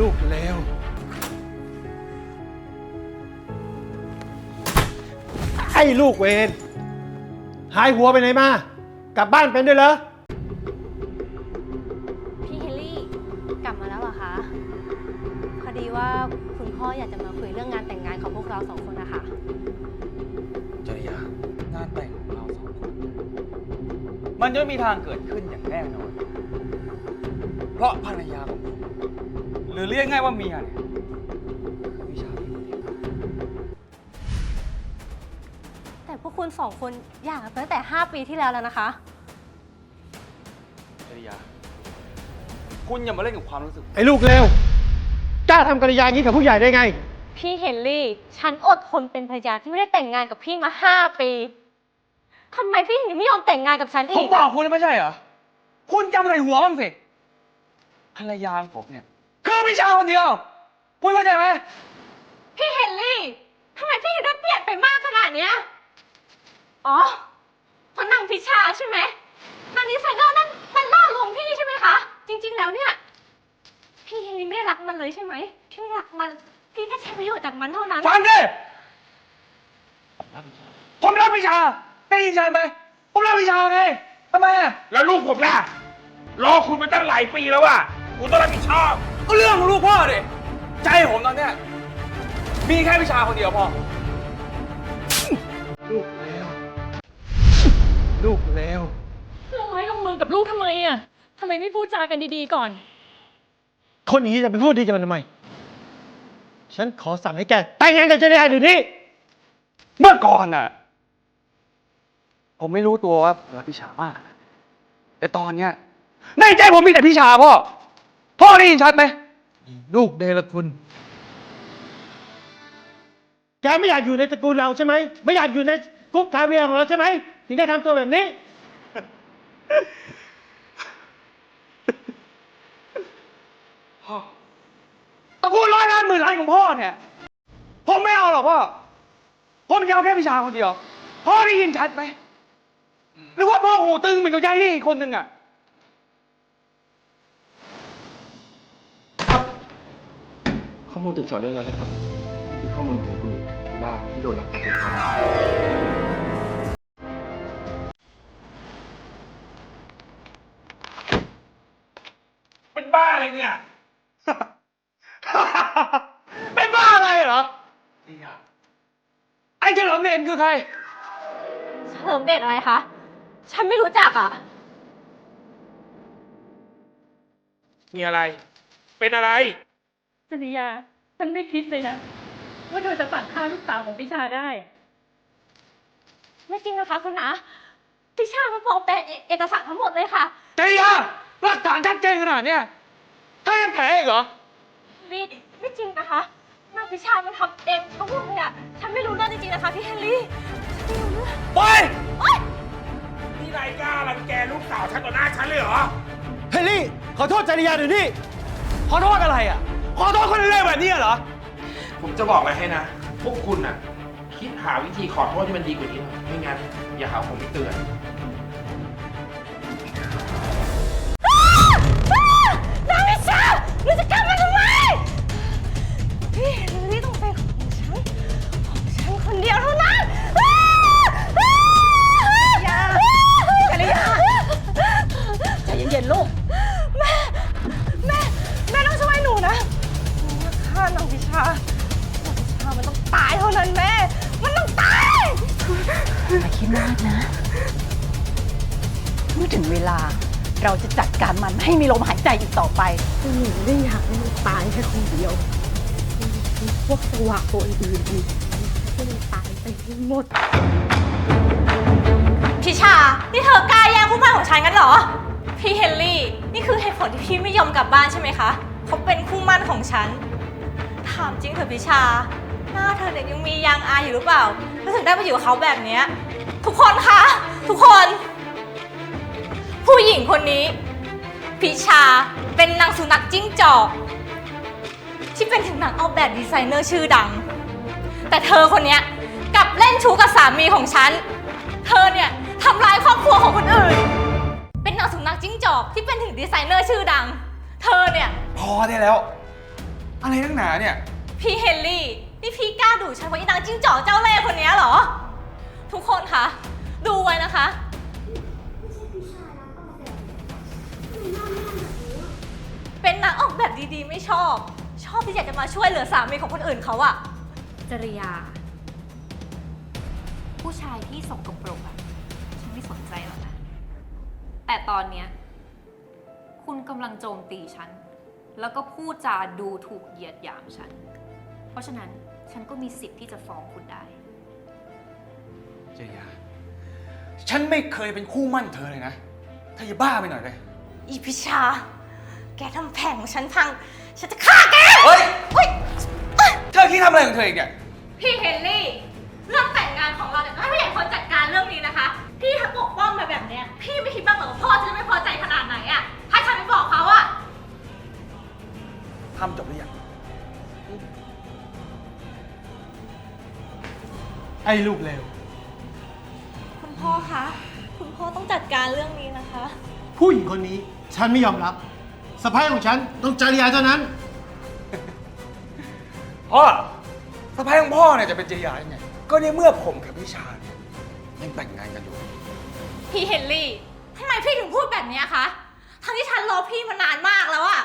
ลูกเลวไอ้ลูกเวนหายหัวไปไหนมา กลับบ้านเป็นด้วยเหรอ พี่เฮลลี่กลับมาแล้วเหรอคะพอดีว่าคุณพ่ออยากจะมาคุยเรื่องงานแต่งงานของพวกเราสองคนนะคะจริยางานแต่งของเราสองคน มันจะไม่มีทางเกิดขึ้นอย่างแน่นอน เพราะภรรยาของผม หรือเรียกง่ายว่าเมียเนี่ยคือวิชาที่ผมเรียนแต่พวกคุณสองคนอยากกันตั้งแต่ 5 ปีที่แล้วแล้วนะคะ จริยา คุณอย่ามาเล่นกับความรู้สึก ไอ้ลูกเลวกล้าทำกริยาอย่างนี้กับผู้ใหญ่ได้ไง พี่เฮนรี่ ฉันอดทนเป็นภรรยาที่ไม่ได้แต่งงานกับพี่มา5ปีทำไมพี่ถึงไม่ยอมแต่งงานกับฉันผอีมกบอกคุณแล้วไม่ใช่เหรอ คุณจำใส่หัวบ้างสิภรรยาของผมเนี่ย คือวิชาคนเดียวคุณเข้าใจไหมพี่เฮนรี่ทำไมพี่ถึงได้เปลี่ยนไปมากขนาดเนี้ยอ๋อเพราะนางพิชาใช่ไหมนางดีไซเนอร์นั่นมันล่อลวงพี่ใช่ไหมคะ จริง ๆ แล้วเนี่ย พี่เฮนรี่ไม่รักมันเลยใช่ไหมพี่รักมัน พี่แค่ใช้ประโยชน์จากมันเท่านั้น ฟังดิผมรับวิชาได้ยินใช่ไหมผมรับวิชาไงทำไมอะแล้วลูกผมล่ะรอคุณมาตั้งหลายปีแล้วอะคุณต้องรับผิดชอบ ก็เรื่องของลูกพ่อดิใจผมตอนเนี้ยมีแค่วิชาคนเดียวพอลูกเลวลูกเลวลงไม้ลงมือกับลูกทำไมอะทำไมไม่พูดจากันดีๆก่อน คนอย่างนี้จะไปพูดดีกับมันทำไม ฉันขอสั่งให้แกแต่งงานกับเจเนยเดี๋ยวนี้เมื่อก่อนน่ะ ผมไม่รู้ตัวว่าผมรักพิชามาก แต่ตอนเนี้ยในใจผมมีแต่พิชาพ่อ พ่อได้ยินชัดไหมลูกเดรคุณ แกไม่อยากอยู่ในตระกูลเราใช่ไหม ไม่อยากอยู่ในกรุ๊ปคาเวียร์ของเราใช่ไหม ถึงได้ทำตัวแบบนี้พ่อตระกูลร้อยล้านหมื่นล้านของพ่อเนี่ยผมไม่เอาหรอกพ่อ ผมจะเอาแค่พิชาคนเดียว พ่อได้ยินชัดไหม หรือว่าพ่อหูตึงเหมือนกับยายนี่อีกคนหนึ่งอะ ข้อ มูลติดสอดเรื่องอะไรครับคือข้อมูลของคุณบ้าที่โดนหลักฐานเป็นความเป็นบ้าอะไรเนี่ย เป็นบ้าอะไรเหรอ ไอ้เฉลิมเนนคือใคร เฉลิมเดชอะไรคะ ฉันไม่รู้จักอะ มีอะไร เป็นอะไร จริยา ฉันไม่คิดเลยนะว่าเธอจะสั่งฆ่าลูกสาวของพิชาได้ ไม่จริงนะคะคุณนะพิชามันปลอมแปลงเอเอกสารทั้งหมดเลยค่ะ เจียาหลักฐานชัดเจนขนาดเนี้ยถ้ายังแผลอีกเหรอ ไม่ไม่จริงนะคะนางพิชามันทำเองทั้งหมดเลยอะฉันไม่รู้เรื่องจริงๆนะคะพี่เฮนรี่ฉันไม่รู้เรื่องไปโอ๊ยนี่นายกล้ารังแกลูกสาวฉันต่อหน้าฉันเลยเหรอ เฮนรี่ ขอโทษจริยาเดี๋ยวนี้ขอโทษอะไรอะ ขอโทษคนเรื่อยๆแบบนี้เหรอ ผมจะบอกอะไรให้นะ พวกคุณน่ะ คิดหาวิธีขอโทษที่มันดีกว่านี้หน่อยไม่งั้นอย่าหาผมไม่เตือน ใจอีกต่อไปหนูไม่ได้อยากให้มันตายแค่คนเดียวมีพวกสวะตัวอื่นๆอีกให้มันตายไปให้หมด พิชา นี่เธอกล้าแย่งคู่หมั่นของฉันกันเหรอ พี่เฮนรี่ นี่คือเหตุผลที่พี่ไม่ยอมกลับบ้านใช่ไหมคะเขาเป็นคู่หมั่นของฉัน ถามจริงเถอะพิชา หน้าเธอเนี่ยยังมียางอายอยู่หรือเปล่าแล้วถึงได้มาอยู่กับเขาแบบเนี้ยทุกคนคะ ทุกคน ผู้หญิงคนนี้ พิชาเป็นนางสุนัขจิ้งจอก ที่เป็นถึงนางออกแบบดีไซเนอร์ชื่อดัง แต่เธอคนเนี้ยกลับเล่นชู้กับสามีของฉัน เธอเนี่ยทำร้ายครอบครัวของคนอื่น เป็นนางสุนัขจิ้งจอกที่เป็นถึงดีไซเนอร์ชื่อดัง เธอเนี่ยพอได้แล้ว อะไรนักหนาเนี่ย พี่เฮนรี่นี่พี่กล้าดูฉันว่าอีนางจิ้งจอกเจ้าเล่ห์คนเนี้ยเหรอ ทุกคนคะดูไว้นะคะ เป็นนางออกแบบดีๆ ไม่ชอบ ชอบที่อยากจะมาช่วยเหลือสามีของคนอื่นเขาอะจริยา ผู้ชายที่สกปรกอะฉันไม่สนใจหรอกนะ แต่ตอนเนี้ยคุณกำลังโจมตีฉัน แล้วก็พูดจาดูถูกเหยียดหยามฉัน เพราะฉะนั้นฉันก็มีสิทธิ์ที่จะฟ้องคุณได้ เจยา ฉันไม่เคยเป็นคู่มั่นเธอเลยนะเธออย่าบ้าไปหน่อยเลย อีพิชา แกทำแผงของฉันพัง ฉันจะฆ่าแกเฮ้ยเฮ้ย เธอคิดทำอะไรของเธออีกเนี่ย พี่เฮนรี่ เรื่องแต่งงานของเราเนี่ยให้ผู้ใหญ่คนจัดการเรื่องนี้นะคะ พี่ถ้าปกป้องมาแบบเนี้ย พี่ไม่คิดบ้างเหรอว่าพ่อจะไม่พอใจขนาดไหนอะถ้าฉันไปบอกเขาอะทำจบหรือยังไอ้ลูกเลว คุณพ่อคะ คุณพ่อต้องจัดการเรื่องนี้นะคะ ผู้หญิงคนนี้ ฉันไม่ยอมรับสะพ้ายของฉันต้องจริยาเท่านั้น พ่อสะพ้ายของพ่อเนี่ยจะเป็นเจยายังไง ก็ในเมื่อผมกับพิชาเนี่ยยังแต่งงานกันอยู่ พี่เฮนรี่ทำไมพี่ถึงพูดแบบเนี้ยคะ ทั้งที่ฉันรอพี่มานานมากแล้วอะ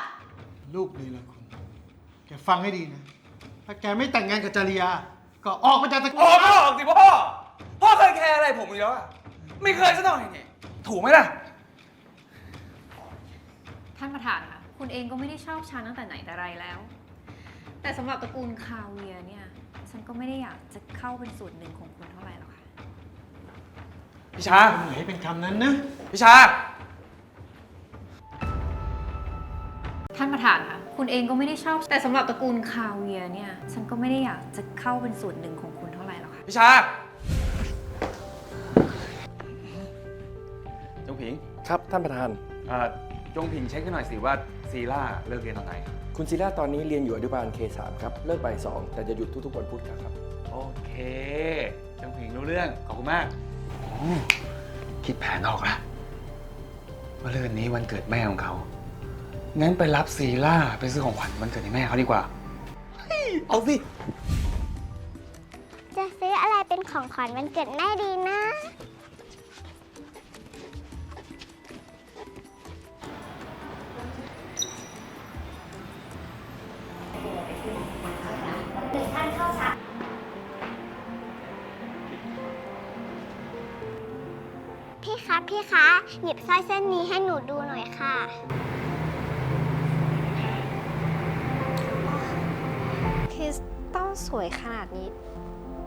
ลูกนี่ละคุณ แกฟังให้ดีนะ ถ้าแกไม่แต่งงานกับจริยา ก็ออกมาจากตระกูอลอกก็ออกสิพ่อ พ่อเคยแคร์อะไรผมอีกแล้วอะไม่เคยสักหน่อยนี่ถูกไหมล่ะ ท่านประธานค่ะ คุณเองก็ไม่ได้ชอบฉันตั้งแต่ไหนแต่ไรแล้ว แต่สำหรับตระกูลคาเวียร์เนี่ย ฉันก็ไม่ได้อยากจะเข้าเป็นส่วนหนึ่งของคุณเท่าไหร่หรอกค่ะ พิชาไหนเป็นคำนั้นนะพิชา ท่านประธานค่ะ คุณเองก็ไม่ได้ชอบ แต่สำหรับตระกูลคาเวียร์เนี่ย ฉันก็ไม่ได้อยากจะเข้าเป็นส่วนหนึ่งของคุณเท่าไหร่หรอกค่ะ พิชาจงผิงครับท่านประธาน เอ่อ จงผิงเช็คให้หน่อยสิว่าซีล่าเลิกเรียนตอนไหน คุณศิลาตอนนี้เรียนอยู่อนุบาล K3 ครับ เลิกบ่ายสองแต่จะหยุดทุกๆวันพุธครับ โอเคจงผิงรู้เรื่อง ขอบคุณมากอมคิดแผนออกละว่าเรื่องนี้วันเกิดแม่ของเขา งั้นไปรับซีล่าไปซื้อของขวัญวันเกิดให้แม่เขาดีกว่าเอาสิ จะซื้ออะไรเป็นของขวัญวันเกิดแม่ดีนะ คะพี่คะหยิบสร้อยเส้นนี้ให้หนูดูหน่อยค่ะ คริสต้องสวยขนาดนี้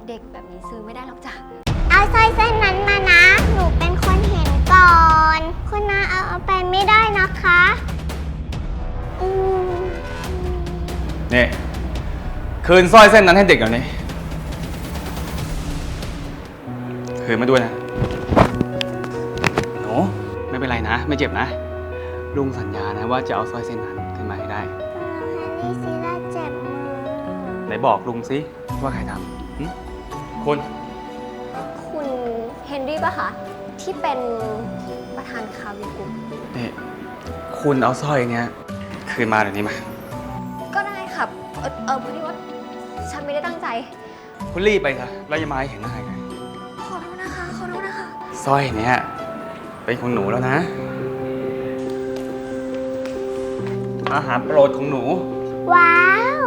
เด็กแบบนี้ซื้อไม่ได้หรอกจ้ะ เอาสร้อยเส้นนั้นมานะ หนูเป็นคนเห็นก่อน คุณนาเอาเอาไปไม่ได้นะคะอืมนี่คืนสร้อยเส้นนั้นให้เด็กเดี๋ยวนี้คืนมาด้วยนะ ไรนะไม่เจ็บนะ ลุงสัญญานะว่าจะเอาสร้อยเส้นนั้นขึ้นมาให้ได้ฮันนี่ซีล่าเจ็บมือไหนบอกลุงสิว่าใครทำหึคุณคุณเฮนรี่ปะคะที่เป็นประธานคาเวียร์กลุ่มนี่คุณเอาสร้อยเนี้ยคืนมาเดี๋ยวนี้มา ก็ได้ค่ะเออเออพอดีว่าฉันไม่ได้ตั้งใจ คุณรีบไปซะแล้วอย่ามาให้เห็นหน้าอีกนะขอโทษนะคะ ขอโทษนะคะ สร้อยเนี้ยเป็นของหนูแล้วนะ อาหารโปรดของหนู ว้าว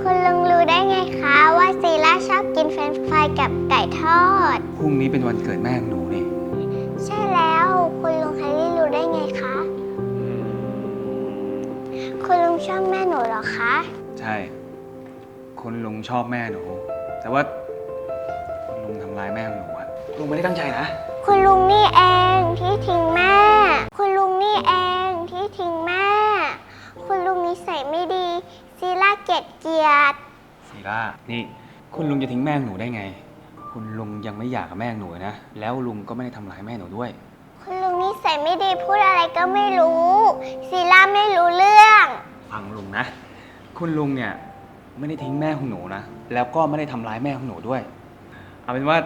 คุณลุงรู้ได้ไงคะว่าซีล่าชอบกินเฟรนช์ฟรายกับไก่ทอด พรุ่งนี้เป็นวันเกิดแม่ของหนูนี่ใช่แล้ว คุณลุงแฮร์รี่รู้ได้ไงคะ คุณลุงชอบแม่หนูเหรอคะ ใช่ คุณลุงชอบแม่หนู แต่ว่า คุณลุงทำร้ายแม่ของหนูอะลุงไม่ได้ตั้งใจนะ คุณลุงนี่เองที่ทิ้งแม่ คุณลุงนี่เองที่ทิ้งแม่ คุณลุง นิสัยไม่ดีซีล่าเกลียดเกลียดซีล่านี่ คุณลุงจะทิ้งแม่ของหนูได้ไง คุณลุงยังไม่อยากกับแม่ของหนูเลยนะ แล้วลุงก็ไม่ได้ทำร้ายแม่หนูด้วย คุณลุงนิสัยไม่ดีพูดอะไรก็ไม่รู้ซีล่าไม่รู้เรื่อง ฟังลุงนะ คุณลุงเนี่ยไม่ได้ทิ้งแม่ของหนูนะ แล้วก็ไม่ได้ทำร้ายแม่ของหนูด้วย เอาเป็นว่า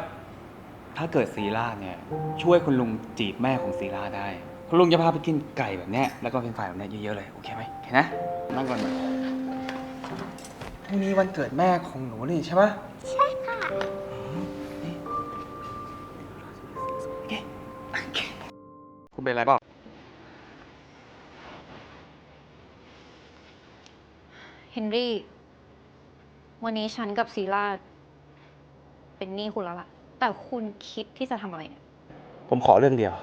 ถ้าเกิดซีล่าเนี่ยช่วยคุณลุงจีบแม่ของซีล่าได้ คุณลุงจะพาไปกินไก่แบบเนี้ยแล้วก็เป็นฝ่ายแบบเนี้ยเยอะๆเลยโอเคไหมโอเคนะนั่งก่อนมาพรุ่งนี้วันเกิดแม่ของหนูนี่ใช่ปะใช่ค่ะคุณเป็นอะไรเปล่าเฮนรี่ วันนี้ฉันกับซีล่าเป็นหนี้คุณแล้วล่ะ แต่คุณคิดที่จะทำอะไรเนี่ย ผมขอเรื่องเดียว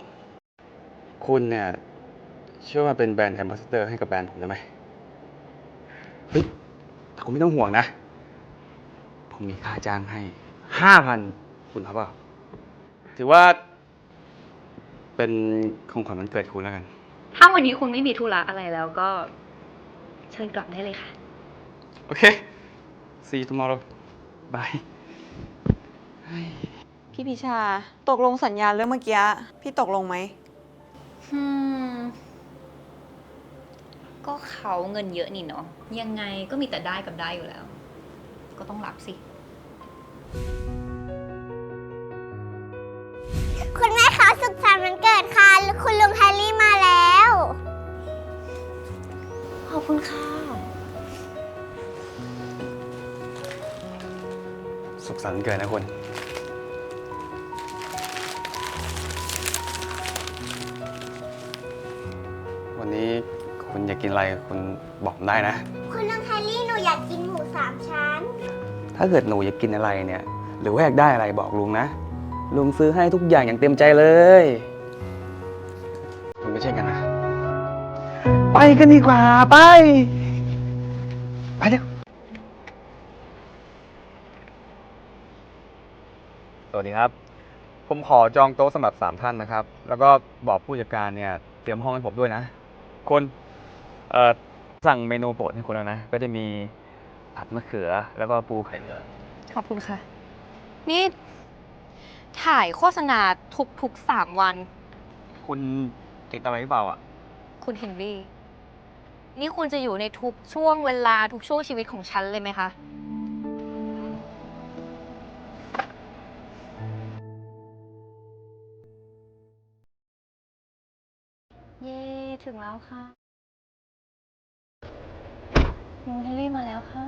คุณเนี่ยช่วยมาเป็นแบรนด์แอมบาสเดอร์ให้กับแบรนด์ผมได้ไหมเฮ้ยแต่คุณไม่ต้องห่วงนะ ผมมีค่าจ้างให้ห้าพันคุณครับเปล่าถือว่า เป็นของขวัญวันเกิดคุณแล้วกัน ถ้าวันนี้คุณไม่มีธุระอะไรแล้วก็ เชิญกลับได้เลยค่ะ โอเค see you tomorrow bye พี่พิชา ตกลงสัญญาเรื่องเมื่อกี้ พี่ตกลงไหม อืม ก็เขาเงินเยอะนี่เนาะยังไงก็มีแต่ได้กับได้อยู่แล้ว ก็ต้องรับสิ คุณแม่คะสุขสันต์วันเกิดค่ะ คุณลุงแฮร์รี่มาแล้ว ขอบคุณค่ะ สุขสันต์วันเกิดนะคุณ อยากกินอะไรคุณบอกผมได้นะ คุณลุงแฮร์รี่หนูอยากกินหมูสามชั้น ถ้าเกิดหนูอยากกินอะไรเนี่ย หรือว่าอยากได้อะไรบอกลุงนะ ลุงซื้อให้ทุกอย่างอย่างเต็มใจเลยคุณไม่ใช่กันนะ ไปกันดีกว่า ไป ไปเร็ว สวัสดีครับ ผมขอจองโต๊ะสำหรับสามท่านนะครับ แล้วก็บอกผู้จัดการเนี่ย เตรียมห้องให้ผมด้วยนะคุณ เอ่อสั่งเมนูโปรดให้คุณแล้วนะ ก็จะมีผัดมะเขือแล้วก็ปูไข่เหลืองขอบคุณค่ะ นี่ ถ่ายโฆษณาทุกๆสามวัน คุณติดอะไรหรือเปล่าอะ คุณเฮนรี่ นี่คุณจะอยู่ในทุกช่วงเวลาทุกช่วงชีวิตของฉันเลยไหมคะ เย้ ถึงแล้วค่ะ ลุงเฮนรี่มาแล้วค่ะ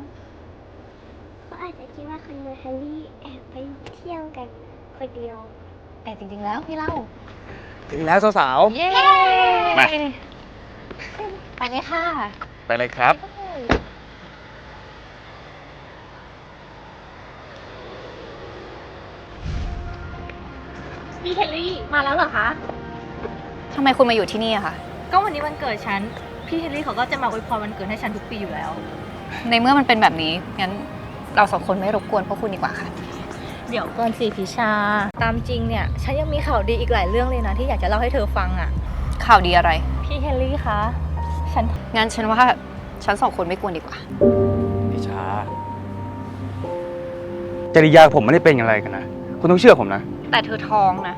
เขาอาจจะคิดว่าคุณลุงแฮร์รี่แอบไปเที่ยวกันคนเดียว แต่จริงๆแล้วพี่เล่า ถึงแล้วสาวๆ เย้มา ไปเลยค่ะ ไปเลยครับ พี่เฮนรี่มาแล้วเหรอคะ ทำไมคุณมาอยู่ที่นี่อะคะ ก็วันนี้วันเกิดฉัน พี่เฮนรี่เขาก็จะมาอวยพรวันเกิดให้ฉันทุกปีอยู่แล้ว ในเมื่อมันเป็นแบบนี้ งั้นเราสองคนไม่รบกวนพวกคุณดีกว่าค่ะ เดี๋ยวก่อนสิพิชา ตามจริงเนี่ย ฉันยังมีข่าวดีอีกหลายเรื่องเลยนะ ที่อยากจะเล่าให้เธอฟังอะ ข่าวดีอะไร พี่เฮนรี่คะ ฉัน งั้นฉันว่าฉันสองคนไม่กวนดีกว่าพี่ชา จริยาผมไม่ได้เป็นอะไรกันนะ คุณต้องเชื่อผมนะ แต่เธอท้องนะ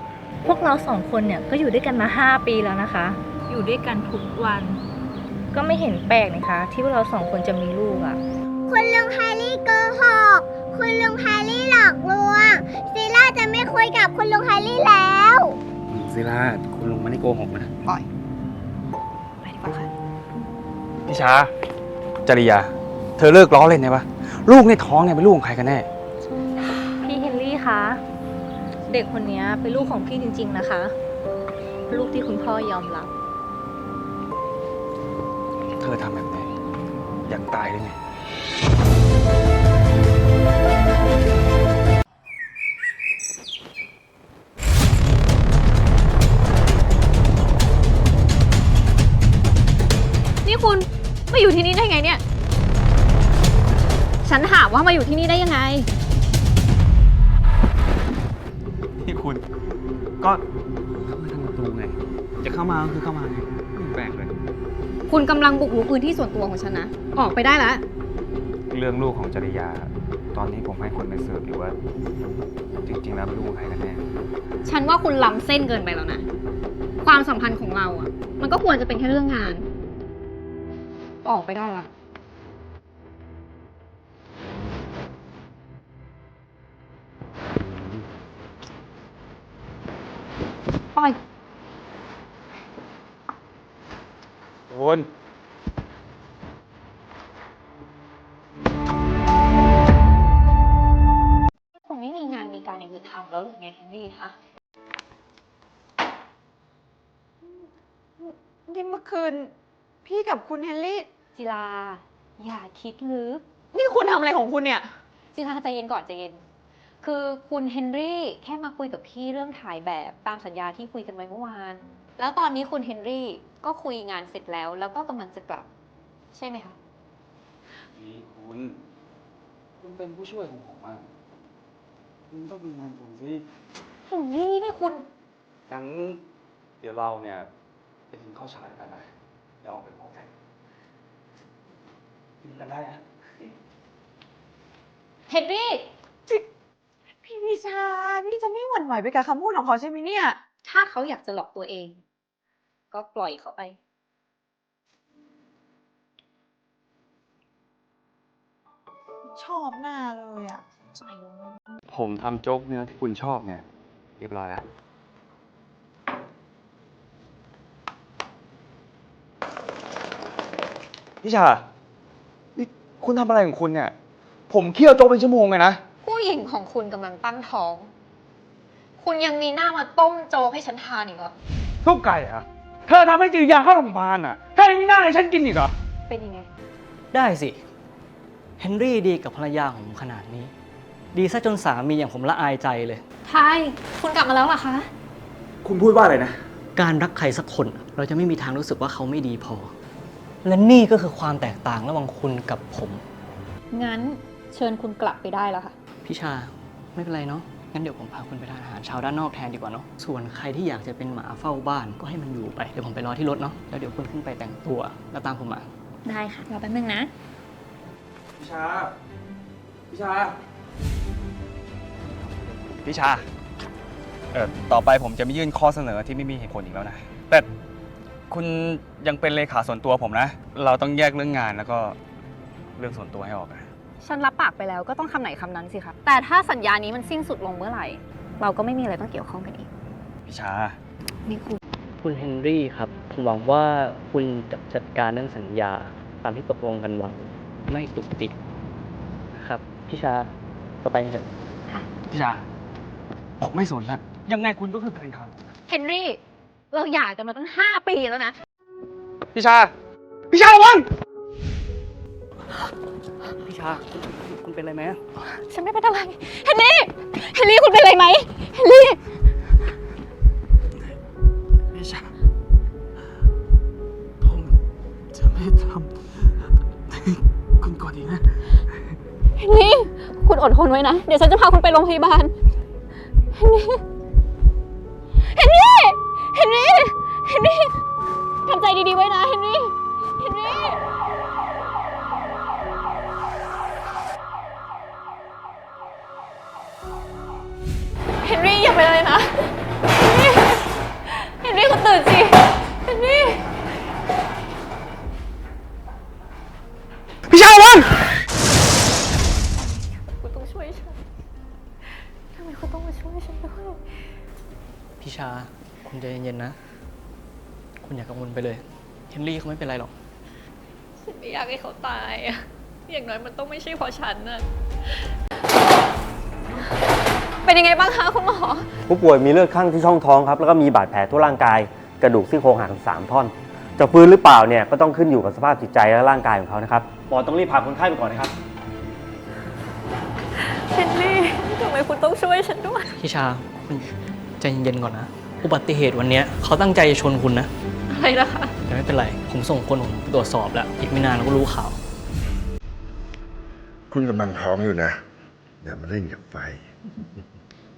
พวกเราสองคนเนี่ยก็อยู่ด้วยกันมา 5 ปีแล้วนะคะ อยู่ด้วยกันทุกวัน ก็ไม่เห็นแปลกนะคะ ที่พวกเราสองคนจะมีลูกอะ คุณลุงแฮร์รี่โกหก คุณลุงแฮร์รี่หลอกลวงซีล่าจะไม่คุยกับคุณลุงแฮร์รี่แล้วซิล่าคุณลุงไม่ได้โกหกนะปล่อยไปดีกว่าค่ะพี่ชา จริยา เธอเลิกล้อเล่นได้ปะลูกในท้องเนี่ยเป็นลูกของใครกันแน่ พี่เฮนรี่คะ เด็กคนนี้เป็นลูกของพี่จริง ๆ นะคะ ลูกที่คุณพ่อยอมรับเธอทำแบบไหนอยากตายหรือไงนี่คุณมาอยู่ที่นี่ได้ไงเนี่ย ฉันถามว่ามาอยู่ที่นี่ได้ยังไง นี่คุณ ก็เข้ามาทางประตูไง จะเข้ามาก็คือเข้ามาไงไม่แปลกเลย คุณกำลังบุกรุกพื้นที่ส่วนตัวของฉันนะ ออกไปได้แล้ว เรื่องลูกของจริยา ตอนนี้ผมให้คนไปสืบอยู่ว่า จริงๆ แล้วเป็นลูกของใครกันแน่ ฉันว่าคุณล้ำเส้นเกินไปแล้วนะ ความสัมพันธ์ของเราอะ มันก็ควรจะเป็นแค่เรื่องงาน ออกไปได้ละ ปล่อย คุณไม่มีงานมีการอย่าอนทำแล้วหรือไงแฮนรี่คะนี่เมื่อคืน พี่กับคุณเฮนรี่ จิลา อย่าคิดลึก นี่คุณทำอะไรของคุณเนี่ย จิลาใจเย็นก่อนใจเย็น คือคุณเฮนรี่แค่มาคุยกับพี่เรื่องถ่ายแบบตามสัญญาที่คุยกันไว้เมื่อวาน แล้วตอนนี้คุณเฮนรี่ก็คุยงานเสร็จแล้ว แล้วก็กำลังจะกลับ ใช่ไหมคะ นี่คุณ คุณเป็นผู้ช่วยของผมอะคุณต้องดูงานผมสิเฮนรี่นี่คุณ งั้นเดี๋ยวเราเนี่ยไปกินข้าวฉายกันนะเดี๋ยวออกไปพบกันกินกันได้นะเฮนรี่ พี่วิชาพี่จะไม่หวั่นไหวไปกับคำพูดของเขาใช่ไหมเนี่ย ถ้าเขาอยากจะหลอกตัวเอง ก็ปล่อยเขาไป ชอบหน้าเลยอะผมทำโจ๊กเนื้อที่คุณชอบเนี่ยเรียบร้อยแล้วพี่ชา นี่คุณทำอะไรของคุณเนี่ย ผมเคี่ยวโจ๊กเป็นชั่วโมงเลยนะ ผู้หญิงของคุณกำลังตั้งท้อง คุณยังมีหน้ามาต้มโจ๊กให้ฉันทานอีกเหรอทุกไก่อะ เธอทำให้จือยาเข้าโรงพยาบาลอะเธอยังมีหน้าให้ฉันกินอีกเหรอ เป็นยังไง ได้สิ เฮนรี่ดีกับภรรยาของผมขนาดนี้ ดีซะจนสามีอย่างผมละอายใจเลยทายคุณกลับมาแล้วเหรอคะ คุณพูดว่าอะไรนะ การรักใครสักคนเราจะไม่มีทางรู้สึกว่าเขาไม่ดีพอ และนี่ก็คือความแตกต่างระหว่างคุณกับผม งั้นเชิญคุณกลับไปได้แล้วค่ะพี่ชาไม่เป็นไรเนาะ งั้นเดี๋ยวผมพาคุณไปทานอาหารเช้าด้านนอกแทนดีกว่าเนาะ ส่วนใครที่อยากจะเป็นหมาเฝ้าบ้านก็ให้มันอยู่ไป เดี๋ยวผมไปรอที่รถเนาะ แล้วเดี๋ยวคุณขึ้นไปแต่งตัว แล้วตามผมมา ได้ค่ะรอแป๊บนึงนะพี่ชาพี่ชาพี่ชา เออต่อไปผมจะไม่ยื่นข้อเสนอที่ไม่มีเหตุผลอีกแล้วนะ แต่คุณยังเป็นเลขาส่วนตัวผมนะ เราต้องแยกเรื่องงานแล้วก็เรื่องส่วนตัวให้ออกนะ ฉันรับปากไปแล้วก็ต้องคำไหนคำนั้นสิคะแต่ถ้าสัญญานี้มันสิ้นสุดลงเมื่อไหร่ เราก็ไม่มีอะไรต้องเกี่ยวข้องกันอีกพี่ชา นี่คุณ คุณเฮนรี่ครับ ผมหวังว่าคุณจะจัดการเรื่องสัญญาตามที่ตกลงกันไว้ไม่ตุกติดครับ พี่ชาต่อไปกันเถอะพี่ชา ผมไม่สนละยังไงคุณก็คือแฟนเขาเฮนรี่ เราหย่ากันมาตั้งห้าปีแล้วนะพี่ชาพี่ชาระวัง พี่ชาคุณเป็นอะไรไหมฉันไม่เป็นอะไร เฮนรี่เฮนรี่คุณเป็นอะไรไหมเฮนรี่พี่ชาผมจะไม่ทำคุณก่อนอีกนะ เฮนรี่คุณอดทนไว้นะ เดี๋ยวฉันจะพาคุณไปโรงพยาบาล เฮนรี่เฮนรี่เฮนรี่เฮนรี่ทำใจดีๆไว้นะเฮน พี่ชา คุณใจเย็นๆนะ คุณอย่ากังวลไปเลย เฮนรี่เขาไม่เป็นไรหรอก ฉันไม่อยากให้เขาตายอะอย่างน้อยมันต้องไม่ใช่เพราะฉันน่ะ เป็นยังไงบ้างคะคุณหมอ ผู้ป่วยมีเลือดข้างที่ช่องท้องครับ แล้วก็มีบาดแผลทั่วร่างกาย กระดูกซี่โครงหักสามท่อน จะฟื้นหรือเปล่าเนี่ยก็ต้องขึ้นอยู่กับสภาพจิตใจและร่างกายของเขานะครับ หมอต้องรีบพาคนไข้ไปก่อนนะครับ เฮนรี่ทำไมคุณต้องช่วยฉันด้วยพี่ชาคุณ ใจเย็นๆก่อนนะ อุบัติเหตุวันเนี้ยเขาตั้งใจจะชนคุณนะ อะไรนะคะ แต่ไม่เป็นไร ผมส่งคนผมตรวจสอบแล้ว อีกไม่นานเราก็รู้ข่าว คุณกำลังท้องอยู่นะ อย่ามาเล่นกับไฟ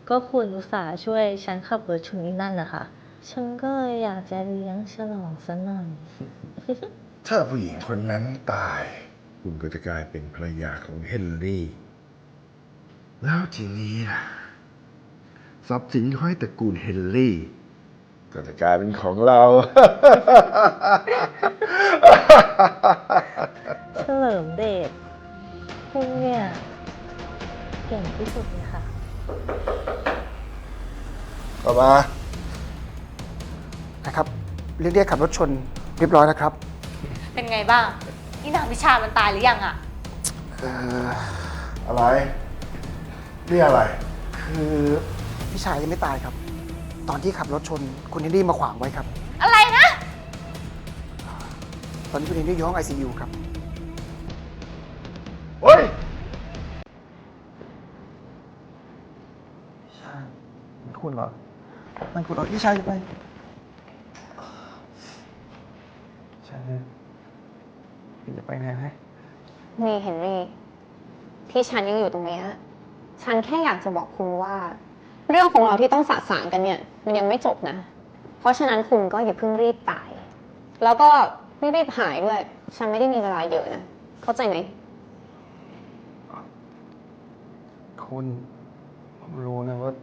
ก็คุณอุตส่าห์ช่วยฉันขับรถชนนี่นั่นแหละค่ะฉันก็เลยอยากจะเลี้ยงฉลองซะหน่อย ถ้าผู้หญิงคนนั้นตาย คุณก็จะกลายเป็นภรรยาของเฮนรี่ แล้วทีนี้ล่ะ ทรัพย์สินของตระกูลเฮนรี่ก็จะกลายเป็นของเรา เฉลิมเดชคุณเนี่ยเก่งที่สุดเลยค่ะ ต่อมา นะครับ เรียกเรียกขับรถชนเรียบร้อยแล้วครับ เป็นไงบ้าง นี่นางวิชามันตายหรือยังอะเอ่ออะไร นี่อะไร คือ พี่ชายยังไม่ตายครับ ตอนที่ขับรถชนคุณเฮนรี่มาขวางไว้ครับ อะไรนะ ตอนนี้คุณเฮนรี่อยู่ห้องไอซียูครับ เฮ้ยใช่คุณเหรอมันคุณเหรอพี่ชายจะไปใช่คุณจะไปไหนไหมนี่เฮนรี่ที่ฉันยังอยู่ตรงเนี้ยฉันแค่อยากจะบอกคุณว่า เรื่องของเราที่ต้องสะสางกันเนี่ยมันยังไม่จบนะ เพราะฉะนั้นคุณก็อย่าเพิ่งรีบตาย แล้วก็ไม่รีบหายด้วย ฉันไม่ได้มีเวลาเยอะนะ เข้าใจไหมคุณผมรู้นะว่า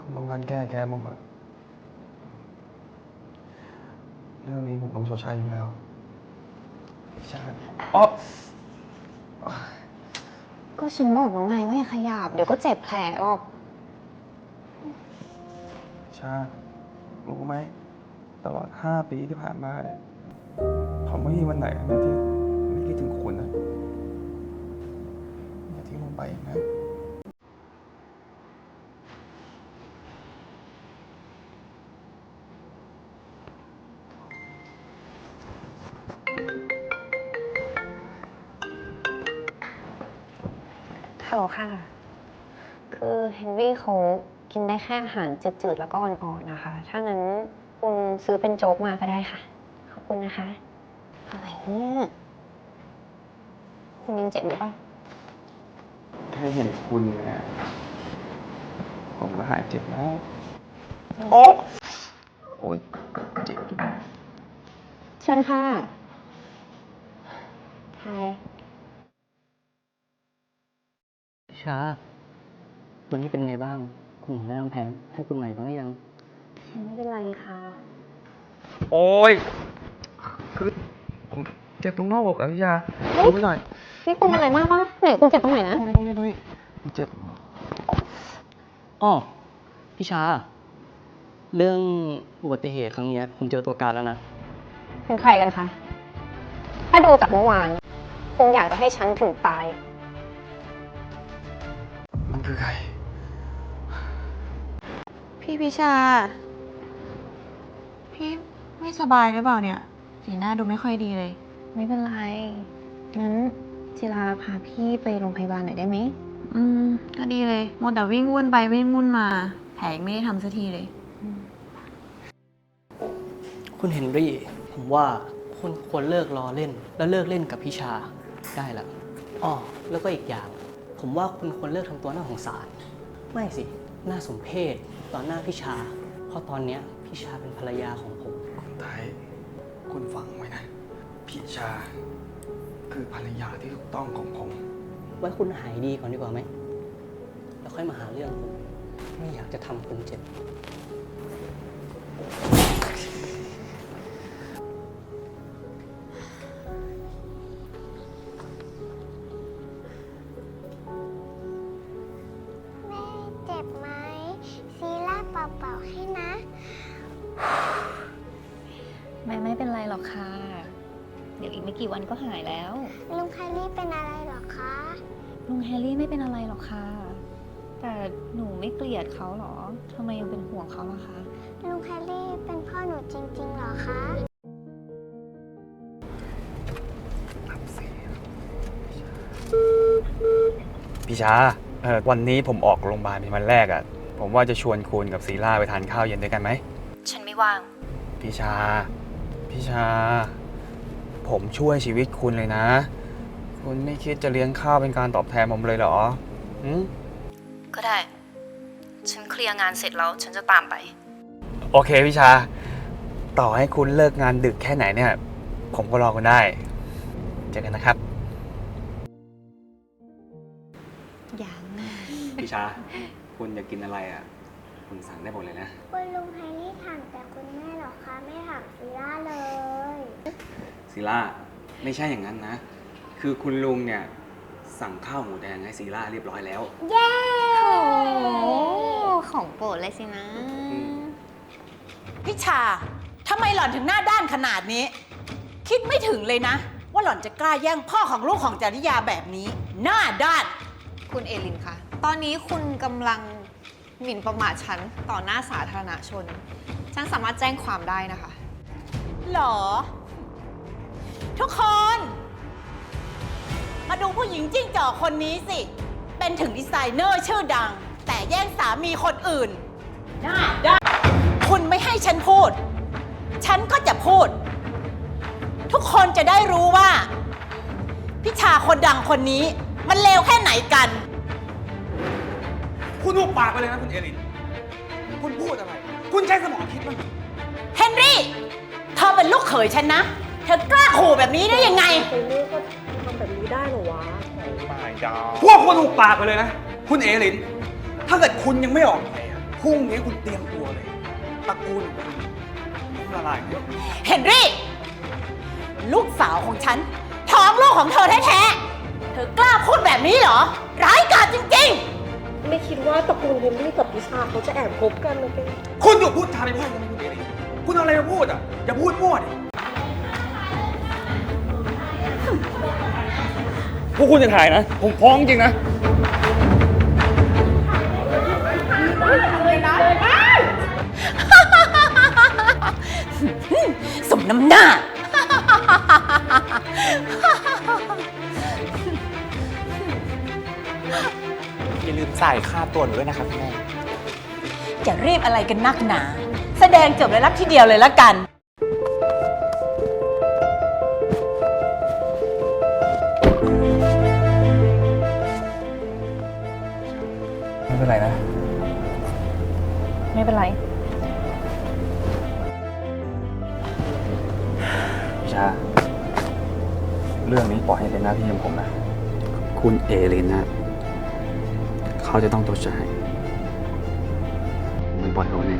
คุณต้องการแก้แค้นผมอะเรื่องนี้ผมต้องชดใช้อยู่แล้วพี่ชายอ๋อก็ฉันบอกแล้วไงว่าอย่าขยับเดี๋ยวก็เจ็บแผลออก ชา รู้ไหม ตลอดห้าปีที่ผ่านมาเนี่ยผมไม่มีวันไหนนะที่ไม่คิดถึงคุณนะอย่าทิ้งลงไปนะฮัลโหลค่ะ คือเฮนรี่เขา กินได้แค่อาหารจืดๆแล้วก็อ่อนๆนะคะ ถ้างั้นคุณซื้อเป็นโจ๊กมาก็ได้ค่ะ ขอบคุณนะคะ อะไรเนี่ยคุณยังเจ็บอยู่ปะแค่เห็นคุณเนี่ยผมก็หายเจ็บแล้ว โอ้โอ้ยเจ็บเชิญค่ะใครชาวันนี้เป็นไงบ้าง คุณหมอได้วางแผนให้คุณใหม่บ้างหรือยัง ไม่เป็นไรค่ะ โอ้ย คือผมเจ็บตรงหน้าอกอะพี่ยาดูไปหน่อยนี่คุณเป็นอะไรมากปะไหนคุณเจ็บตรงไหนนะ ตรงนี้ตรงนี้ผมเจ็บอ้อพี่ชา เรื่องอุบัติเหตุครั้งเนี้ยผมเจอตัวการแล้วนะ เป็นใครกันคะ ถ้าดูจากเมื่อวานคงอยากจะให้ฉันถึงตาย มันคือใคร พี่พิชา พี่ไม่สบายหรือเปล่าเนี่ย สีหน้าดูไม่ค่อยดีเลย ไม่เป็นไร งั้นจิราพาพี่ไปโรงพยาบาลหน่อยได้ไหม อืม ก็ดีเลยมัวแต่วิ่งวุ่นไปวิ่งวุ่นมา แผลยังไม่ได้ทำสักทีเลย คุณเฮนรี่ ผมว่าคุณควรเลิกล้อเล่น แล้วเลิกเล่นกับพี่ชาได้ละอ้อแล้วก็อีกอย่าง ผมว่าคุณควรเลิกทำตัวน่าสงสาร ไม่สิ น่าสมเพชต่อหน้าพี่ชา เพราะตอนเนี้ยพี่ชาเป็นภรรยาของผม คุณไทยคุณฟังไว้นะ พี่ชา คือภรรยาที่ถูกต้องของผม ไว้คุณหายดีก่อนดีกว่าไหม แล้วค่อยมาหาเรื่องผมไม่อยากจะทำคุณเจ็บ ชาเออวันนี้ผมออกโรงพยาบาลเป็นวันแรกอะ่ะ ผมว่าจะชวนคุณกับซีล่าไปทานข้าวเย็นด้วยกันไหม ฉันไม่ว่าง พี่ชา พี่ชา ผมช่วยชีวิตคุณเลยนะ คุณไม่คิดจะเลี้ยงข้าวเป็นการตอบแทนผมเลยเหรอหืมก็ได้ ฉันเคลียร์งานเสร็จแล้ว ฉันจะตามไป โอเคพี่ชา ต่อให้คุณเลิกงานดึกแค่ไหนเนี่ย ผมก็รอคุณได้ เจอกันนะครับ ชา คุณอยากกินอะไรอะ คุณสั่งได้หมดเลยนะ คุณลุงไคลี่ถามแต่คุณแม่เหรอคะไม่ถามซีล่าเลยซีล่าไม่ใช่อย่างนั้นนะ คือคุณลุงเนี่ยสั่งข้าวหมูแดงให้ซีล่าเรียบร้อยแล้ว เย้โอ้ของโปรดเลยสินะ พิชาทำไมหล่อนถึงหน้าด้านขนาดนี้ คิดไม่ถึงเลยนะ ว่าหล่อนจะกล้าแย่งพ่อของลูกของจริยาแบบนี้ หน้าด้าน คุณเอลินคะ ตอนนี้คุณกำลังหมิ่นประมาทฉันต่อหน้าสาธารณชน ฉันสามารถแจ้งความได้นะคะ หรอ ทุกคน มาดูผู้หญิงจิ้งจอกคนนี้สิ เป็นถึงดีไซเนอร์ชื่อดัง แต่แย่งสามีคนอื่น ได้ได้ คุณไม่ให้ฉันพูด ฉันก็จะพูด ทุกคนจะได้รู้ว่า พิชาคนดังคนนี้ มันเลวแค่ไหนกัน คุณหุบปากไปเลยนะคุณเอลินคุณพูดอะไร คุณใช้สมองคิดมั้างเฮนรี่ เธอเป็นลูกเขยฉันนะ เธอกล้าขู่แบบนี้ได้ยังไง เฮนรี่ก็ทำแบบนี้ได้เหรอวะ ไม่ดาวพวกคุณหุบปากไปเลยนะ คุณเอลิน ถ้าเกิดคุณยังไม่ออกไปอะพรุ่งนี้คุณเตรียมตัวเลย ตระกูลของคุณล้มละลายแน่เฮนรี่ ลูกสาวของฉันท้องลูกของเธอแท้ๆ เธอกล้าพูดแบบนี้เหรอ ร้ายกาจจริง ไม่คิดว่าตระกูลเฮนรี่กับพิชาเขาจะแอบคบกันนะเป้คุณหยุดพูดจาไปพ่อยกันนะคุณเอลินคุณเอาอะไรมาพูดอะ อย่าพูดมั่วดิพวกคุณจะถ่ายนะ ผมฟ้องจริงนะ สมน้ำหน้า ลืมจ่ายค่าตัวหนูด้วยนะครับคุณแม่ จะรีบอะไรกันนักหนา แสดงจบเลยรับทีเดียวเลยละกัน ไม่เป็นไรนะ ไม่เป็นไรชา เรื่องนี้ปล่อยให้เป็นหน้าที่ของผมนะ คุณเอลินนะ เขาจะต้องตัวใจผมไม่ปล่อยเขาแน่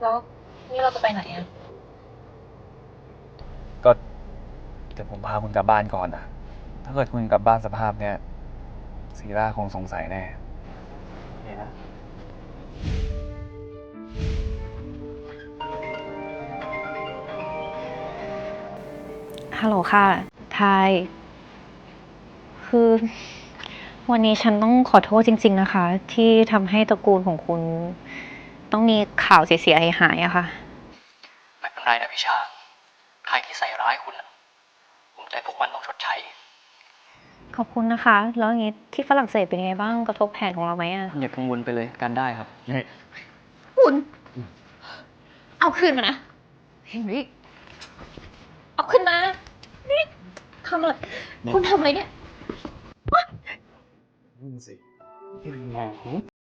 แล้วนี่เราจะไปไหนอะก็เดี๋ยวผมพาคุณกลับบ้านก่อนนะถ้าเกิดคุณกลับบ้านสภาพเนี้ยซีร่าคงสงสัยแน่โอเคนะ ฮัลโหลค่ะ ทาย คือ วันนี้ฉันต้องขอโทษจริง ๆ นะคะ ที่ทำให้ตระกูลของคุณ ต้องมีข่าวเสียๆหายๆอะค่ะ ไม่เป็นไรนะพิชา ใครที่ใส่ร้ายคุณน่ะผมแต่พวกมันต้องชดใช้ ขอบคุณนะคะ แล้วอย่างนี้ที่ฝรั่งเศสเป็นยังไงบ้างกระทบแผนของเราไหมอะอย่ากังวลไปเลยการได้ครับ คุณ เอาคืนมานะ เฮนรี่ เอาคืนมานี่ ทำอะไร คุณทำอะไรเนี่ย นั่นสิเฮนรี่